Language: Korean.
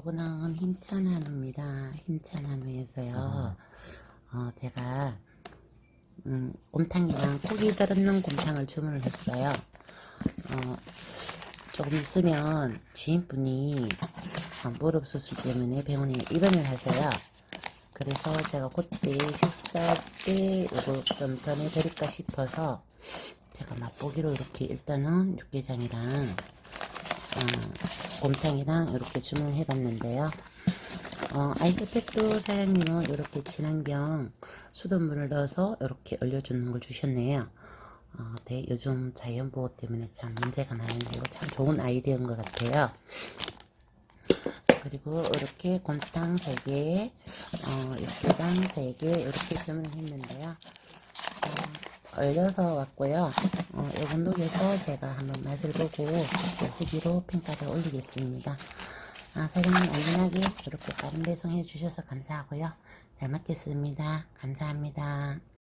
요거는 힘찬 한우입니다. 힘찬 한우에서요. 어, 제가 음, 곰탕이랑 고기 들었는 곰탕을 주문을 했어요. 어, 조금 있으면 지인분이 어, 무릎 수술 때문에 병원에 입원을 하세요. 그래서 제가 그때 식사 때 요거 좀 전해드릴까 싶어서 제가 맛보기로 이렇게 일단은 육개장이랑 어, 곰탕이랑 이렇게 주문을 해봤는데요. 어, 아이스팩도 사장님은 이렇게 친환경 수돗물을 넣어서 이렇게 얼려주는 걸 주셨네요. 어, 네, 요즘 자연보호 때문에 참 문제가 많은데 이거 참 좋은 아이디어인 것 같아요. 그리고 이렇게 곰탕 3개, 어, 육개장 3개 이렇게 주문을 했는데요. 어, 얼려서 왔고요. 어, 요건 녹여서 제가 한번 맛을 보고 또 후기로 평가를 올리겠습니다. 아, 사장님 안전하게 이렇게 빠른 배송해 주셔서 감사하고요. 잘 먹겠습니다. 감사합니다.